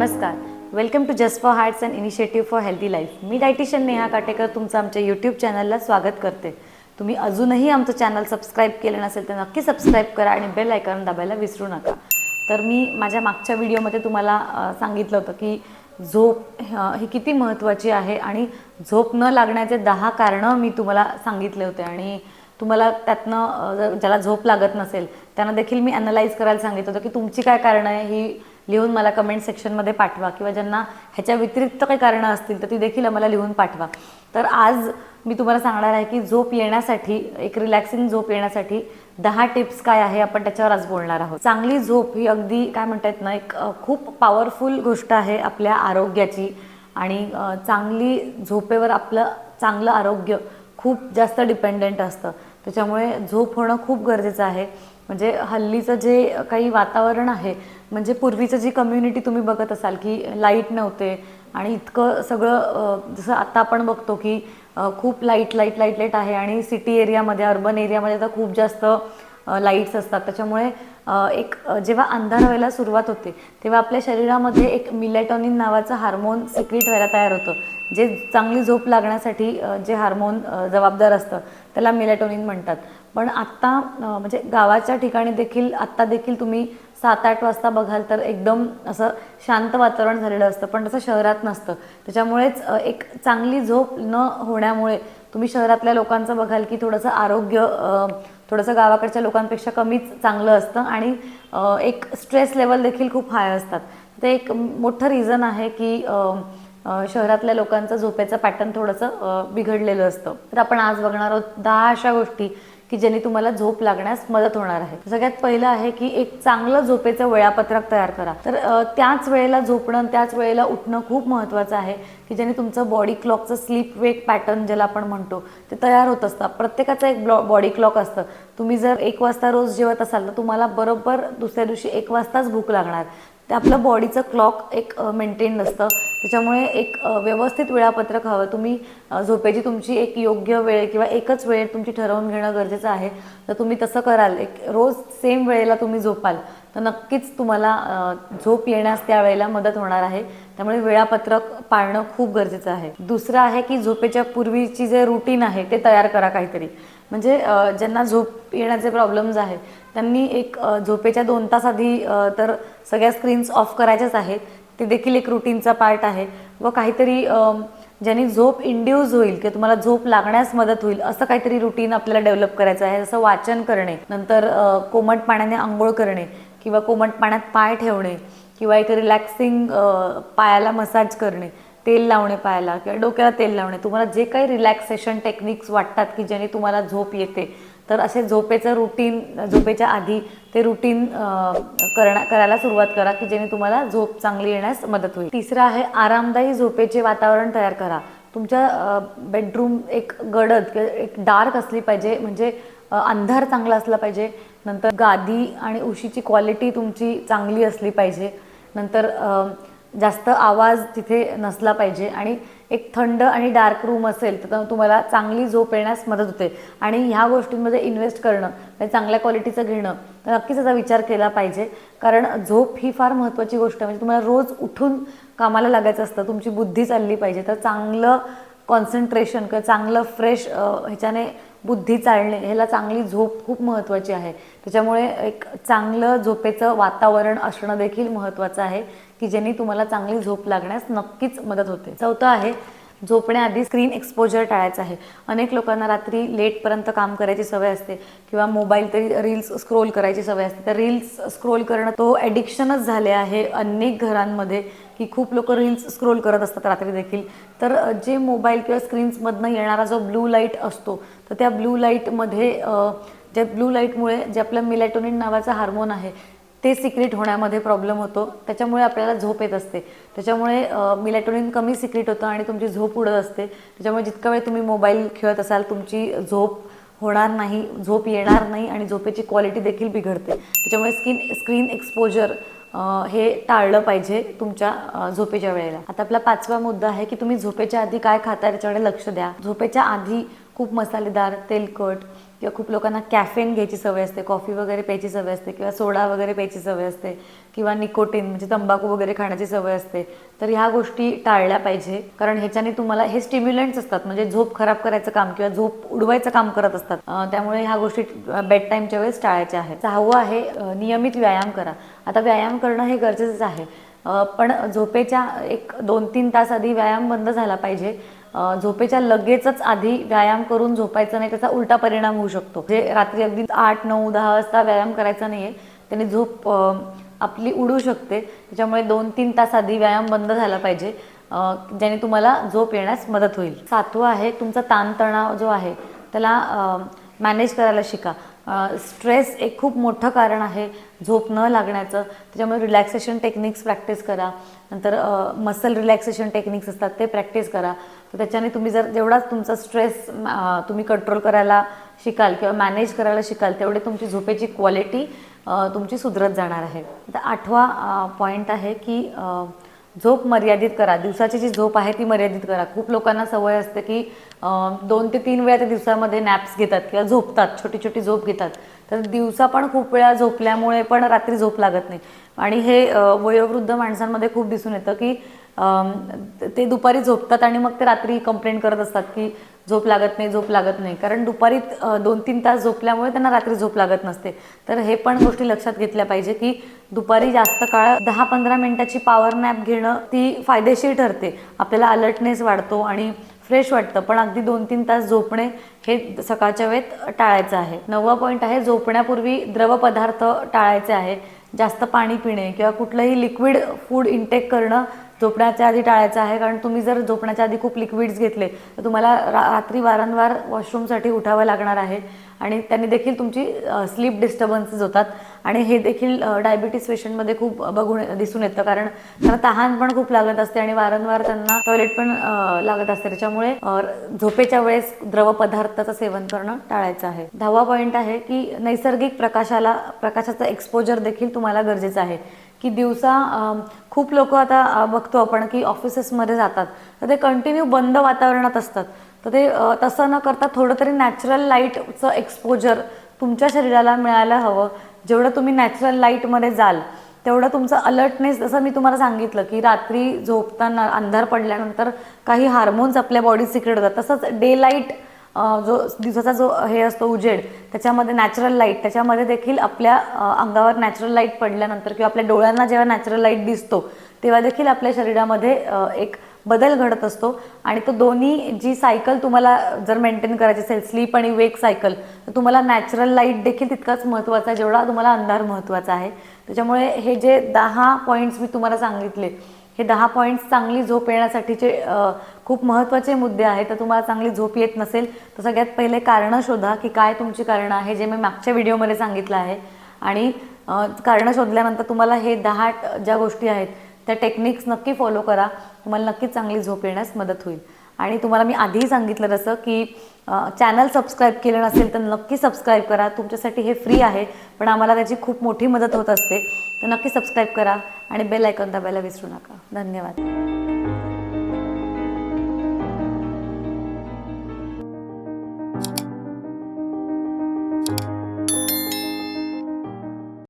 नमस्कार. Welcome to just for hearts and initiative for healthy life me dietitian Neha Katekar तुमचं आमच्या YouTube चॅनलला स्वागत करते. तुम्ही अजूनही आमचं चॅनल सबस्क्राईब केलं नसेल तर नक्की सबस्क्राईब करा आणि बेल आयकॉन दाबायला विसरू नका. तर मी माझ्या मागच्या व्हिडिओमध्ये तुम्हाला सांगितलं होतं की झोप ही किती महत्त्वाची आहे आणि झोप न लागण्याचे दहा कारणं मी तुम्हाला सांगितले होते आणि तुम्हाला त्यातनं जर ज्याला झोप लागत नसेल त्यांना देखील मी ॲनलाईज करायला सांगितलं होतं की तुमची काय कारणं आहे ही लिहून मला कमेंट सेक्शनमध्ये पाठवा. किंवा ज्यांना ह्याच्या व्यतिरिक्त काही कारणं असतील तर ती देखील आम्हाला लिहून पाठवा. तर आज मी तुम्हाला सांगणार आहे की झोप येण्यासाठी एक रिलॅक्सिंग झोप येण्यासाठी दहा टिप्स काय आहे आपण त्याच्यावर आज बोलणार आहोत. चांगली झोप ही अगदी काय म्हणतात ना एक खूप पॉवरफुल गोष्ट आहे आपल्या आरोग्याची. आणि चांगली झोपेवर आपलं चांगलं आरोग्य खूप जास्त डिपेंडेंट असतं. त्याच्यामुळे झोप होणं खूप गरजेचं आहे. म्हणजे हल्लीचं जे काही वातावरण आहे म्हणजे पूर्वीचं जी कम्युनिटी तुम्ही बघत असाल की लाइट नव्हते आणि इतकं सगळं जसं आता आपण बघतो की खूप लाइट लाइट लाइट लाइट आहे आणि सिटी एरियामध्ये अर्बन एरियामध्ये तर खूप जास्त लाईट्स असतात. त्याच्यामुळे एक जेव्हा अंधार व्हायला सुरुवात होते तेव्हा आपल्या शरीरामध्ये एक मिलेटॉनिन नावाचं हार्मोन सिक्रिट व्हायला तयार होतं जे चांगली झोप लागण्यासाठी जे हार्मोन जबाबदार असतं त्याला मिलेटॉनिन म्हणतात. पण आत्ता म्हणजे गावाच्या ठिकाणी देखील आत्ता देखील तुम्ही सात आठ वाजता बघाल तर एकदम असं शांत वातावरण झालेलं असतं. पण तसं शहरात नसतं. त्याच्यामुळेच एक चांगली झोप न होण्यामुळे तुम्ही शहरातल्या लोकांचं बघाल की थोडंसं आरोग्य थोडंसं गावाकडच्या लोकांपेक्षा कमीच चांगलं असतं आणि एक स्ट्रेस लेवल देखील खूप हाय असतात. ते एक मोठं रिझन आहे की शहरातल्या लोकांचं झोपेचं पॅटर्न थोडंसं बिघडलेलं असतं. तर आपण आज बघणार आहोत दहा अशा गोष्टी की ज्यांनी तुम्हाला झोप लागण्यास मदत होणार आहे. सगळ्यात पहिलं आहे की एक चांगलं झोपेचं वेळापत्रक तयार करा. तर त्याच वेळेला झोपणं त्याच वेळेला उठणं खूप महत्त्वाचं आहे की ज्याने तुमचं बॉडी क्लॉकचं स्लीप वेक पॅटर्न ज्याला आपण म्हणतो ते तयार होत असतं. प्रत्येकाचं एक ब्लॉ बॉडी क्लॉक असतं. तुम्ही जर एक वाजता रोज जेवत असाल तर तुम्हाला बरोबर दुसऱ्या दिवशी एक वाजताच भूक लागणार. ते आपलं बॉडीचं क्लॉक एक मेंटेन असतं त्याच्यामुळे एक व्यवस्थित वेळापत्रक हवं. तुम्ही झोपेची तुमची एक योग्य वेळ किंवा एकच वेळ तुमची ठरवून घेणं गरजेचं आहे. तर तुम्ही तसं कराल. एक रोज सेम वेळेला तुम्ही झोपाल. तर नक्कीच तुम्हाला झोप येण्यास त्या वेळेला मदत होणार आहे. त्यामुळे वेळापत्रक पाळणं खूप गरजेचं आहे. दुसरं आहे की झोपेच्या पूर्वीची जे रुटीन आहे ते तयार करा काहीतरी. म्हणजे ज्यांना झोप येण्याचे प्रॉब्लेम्स आहेत त्यांनी एक झोपेच्या दोन तास आधी तर सगळ्या स्क्रीन्स ऑफ करायच्याच आहेत. ते देखील एक रुटीनचा पार्ट आहे. व काहीतरी ज्यांनी झोप इंड्यूज होईल किंवा तुम्हाला झोप लागण्यास मदत होईल असं काहीतरी रुटीन आपल्याला डेव्हलप करायचं आहे. जसं वाचन करणे नंतर कोमट पाण्याने आंघोळ करणे किंवा कोमट पाण्यात पाय ठेवणे किंवा एक रिलॅक्सिंग पायाला मसाज करणे तेल लावणे पायाला किंवा डोक्याला तेल लावणे. तुम्हाला जे काही रिलॅक्सेशन टेक्निक्स वाटतात की ज्याने तुम्हाला झोप येते तर असे झोपेचं रुटीन झोपेच्या आधी ते रुटीन करणा करायला सुरुवात करा की जेणे तुम्हाला झोप चांगली येण्यास मदत होईल. तिसरं आहे आरामदायी झोपेचे वातावरण तयार करा. तुमच्या बेडरूम एक गडद एक डार्क असली पाहिजे म्हणजे अंधार चांगला असला पाहिजे नंतर गादी आणि उशीची क्वालिटी तुमची चांगली असली पाहिजे नंतर जास्त आवाज तिथे नसला पाहिजे आणि एक थंड आणि डार्क रूम असेल तर तुम्हाला चांगली झोप येण्यास मदत होते. आणि ह्या गोष्टींमध्ये इन्व्हेस्ट करणं म्हणजे चांगल्या क्वालिटीचं घेणं तर नक्कीच याचा विचार केला पाहिजे. कारण झोप ही फार महत्त्वाची गोष्ट म्हणजे तुम्हाला रोज उठून कामाला लागायचं असतं तुमची बुद्धी चालली पाहिजे. तर चांगलं कॉन्सन्ट्रेशन किंवा चांगलं फ्रेश ह्याच्याने बुद्धी चालणे ह्याला चांगली झोप खूप महत्त्वाची आहे. त्याच्यामुळे एक चांगलं झोपेचं वातावरण असणं देखील महत्त्वाचं आहे की ज्यांनी तुम्हाला चांगली झोप लागण्यास नक्कीच मदत होते. चौथं आहे झोपण्याआधी स्क्रीन एक्सपोजर टाळायचं आहे. अनेक लोकांना रात्री लेटपर्यंत काम करायची सवय असते किंवा मोबाईल तरी रील्स स्क्रोल करायची सवय असते. तर रील्स स्क्रोल करणं तो ॲडिक्शनच झाले आहे अनेक घरांमध्ये की खूप लोक रील्स स्क्रोल करत असतात रात्री देखील. तर जे मोबाईल किंवा स्क्रीन्समधनं येणारा जो ब्लू लाइट असतो तर त्या ब्लू लाईटमध्ये ज्या ब्लू लाईटमुळे जे आपलं मिलॅटोनिन नावाचं हार्मोन आहे ते सिक्रेट होण्यामध्ये प्रॉब्लेम होतो. त्याच्यामुळे आपल्याला झोप येत असते. त्याच्यामुळे मिलॅटोनिन कमी सिक्रेट होतं आणि तुमची झोप उडत असते. त्याच्यामुळे जितका वेळ तुम्ही मोबाईल खेळत असाल तुमची झोप होणार नाही झोप येणार नाही आणि झोपेची क्वालिटी देखील बिघडते. त्याच्यामुळे स्किन स्क्रीन एक्सपोजर हे टाळलं पाहिजे तुमच्या झोपेच्या वेळेला. आता आपला पाचवा मुद्दा आहे की तुम्ही झोपेच्या आधी काय खाता त्याच्याकडे लक्ष द्या. झोपेच्या आधी खूप मसालेदार तेलकट किंवा खूप लोकांना कॅफेन घ्यायची सवय असते कॉफी वगैरे प्यायची सवय असते किंवा सोडा वगैरे प्यायची सवय असते किंवा निकोटीन म्हणजे तंबाखू वगैरे खाण्याची सवय असते. तर ह्या गोष्टी टाळल्या पाहिजे. कारण ह्याच्याने तुम्हाला हे स्टिम्युलंट्स असतात. म्हणजे झोप खराब करायचं काम किंवा झोप उडवायचं काम करत असतात. त्यामुळे ह्या गोष्टी बेड टाईमच्या वेळेस टाळायच्या आहेत. सहावं आहे नियमित व्यायाम करा. आता व्यायाम करणं हे गरजेचंच आहे. पण झोपेच्या एक दोन तीन तास आधी व्यायाम बंद झाला पाहिजे. झोपेच्या लगेचच आधी व्यायाम करून झोपायचा नाही त्याचा उलटा परिणाम होऊ शकतो. जे रात्री अगदी आठ नऊ दहा वाजता व्यायाम करायचा नाही आहे त्याने झोप आपली उडू शकते. त्याच्यामुळे दोन तीन तास आधी व्यायाम बंद झाला पाहिजे ज्याने तुम्हाला झोप येण्यास मदत होईल. सातवं आहे तुमचा ताणतणाव जो आहे त्याला मॅनेज करायला शिका. स्ट्रेस एक खूप मोठं कारण आहे झोप न लागण्याचं. त्याच्यामुळे रिलॅक्सेशन टेक्निक्स प्रॅक्टिस करा. नंतर मसल रिलॅक्सेशन टेक्निक्स असतात ते प्रॅक्टिस करा. तर त्याच्याने तुम्ही जर जेवढाच तुमचा स्ट्रेस तुम्ही कंट्रोल करायला शिकाल किंवा मॅनेज करायला शिकाल तेवढे तुमची झोपेची क्वालिटी तुमची सुधरत जाणार आहे. आता आठवा पॉईंट आहे की झोप मर्यादित करा. दिवसाची जी झोप आहे ती मर्यादित करा. खूप लोकांना सवय असते की दोन ते तीन वेळा ते दिवसामध्ये नॅप्स घेतात किंवा झोपतात छोटी छोटी झोप घेतात. तर दिवसा पण खूप वेळा झोपल्यामुळे पण रात्री झोप लागत नाही. आणि हे वयोवृद्ध माणसांमध्ये खूप दिसून येतं की ते दुपारी झोपतात आणि मग ते रात्री कंप्लेंट करत असतात की झोप लागत नाही झोप लागत नाही. कारण दुपारी दोन तीन तास झोपल्यामुळे त्यांना रात्री झोप लागत नसते. तर हे पण गोष्टी लक्षात घेतल्या पाहिजे की दुपारी जास्त काळ दहा पंधरा मिनिटाची पॉवर नॅप घेणं ती फायदेशीर ठरते. आपल्याला अलर्टनेस वाढतो आणि फ्रेश वाटतं. पण अगदी दोन तीन तास झोपणे हे सकाळच्या वेळेत टाळायचं आहे. नववा पॉईंट आहे झोपण्यापूर्वी द्रव पदार्थ टाळायचे आहे. जास्त पाणी पिणे किंवा कुठलंही लिक्विड फूड इंटेक करणं झोपण्याच्या आधी टाळायचं आहे कारण तुम्ही जर झोपण्याच्या आधी खूप लिक्विड्स घेतले तर तुम्हाला रा रात्री वारंवार वॉशरूमसाठी उठावं लागणार आहे. आणि त्यांनी देखील तुमची स्लीप डिस्टर्बन्सेस होतात. आणि हे देखील डायबिटीस पेशंटमध्ये खूप बघून दिसून येतं कारण त्यांना तहान पण खूप लागत असते आणि वारंवार त्यांना टॉयलेट पण लागत असते. त्याच्यामुळे झोपेच्या वेळेस द्रव पदार्थाचं सेवन करणं टाळायचं आहे. दहावा पॉईंट आहे की नैसर्गिक प्रकाशाला प्रकाशाचं एक्सपोजर देखील तुम्हाला गरजेचं आहे. की दिवसा खूप लोक आता बघतो आपण की ऑफिसेसमध्ये जातात. तर ते कंटिन्यू बंद वातावरणात असतात. तर ते तसं न करता थोडं तरी नॅचरल लाईटचं एक्सपोजर तुमच्या शरीराला मिळायला हवं. जेवढं तुम्ही नॅचरल लाईटमध्ये जाल तेवढं तुमचं अलर्टनेस जसं मी तुम्हाला सांगितलं की रात्री झोपताना अंधार पडल्यानंतर काही हार्मोन्स आपल्या बॉडी सिक्रेट होतात. तसंच डे लाइट जो दिवसाचा जो हे असतो उजेड त्याच्यामध्ये नॅचरल लाइट त्याच्यामध्ये देखील आपल्या अंगावर नॅचरल लाइट पडल्यानंतर किंवा आपल्या डोळ्यांना जेव्हा नॅचरल लाइट दिसतो तेव्हा देखील आपल्या शरीरामध्ये एक बदल घडत असतो. आणि तो दोन्ही जी सायकल तुम्हाला जर मेंटेन करायची असेल स्लीप आणि वेक सायकल तर तुम्हाला नॅचरल लाइट देखील तितकाच महत्त्वाचा आहे जेवढा तुम्हाला अंधार महत्त्वाचा आहे. त्याच्यामुळे हे जे दहा पॉईंट्स मी तुम्हाला सांगितले हे दहा पॉईंट्स चांगली झोप येण्यासाठीचे खूप महत्त्वाचे मुद्दे आहेत तर तुम्हाला चांगली झोप येत नसेल तर सगळ्यात पहिले कारणं शोधा की काय तुमची कारणं आहे जे मी मागच्या व्हिडिओमध्ये सांगितलं आहे. आणि कारणं शोधल्यानंतर तुम्हाला हे दहा ज्या गोष्टी आहेत त्या टेक्निक्स नक्की फॉलो करा. तुम्हाला नक्कीच चांगली झोप येण्यास मदत होईल. आणि तुम्हाला मी आधीही सांगितलं तसं की चॅनल सबस्क्राईब केलं नसेल तर नक्की सबस्क्राईब करा. तुमच्यासाठी हे फ्री आहे पण आम्हाला त्याची खूप मोठी मदत होत असते. तर नक्की सबस्क्राईब करा आणि बेल आयकॉन दाबायला विसरू नका. धन्यवाद.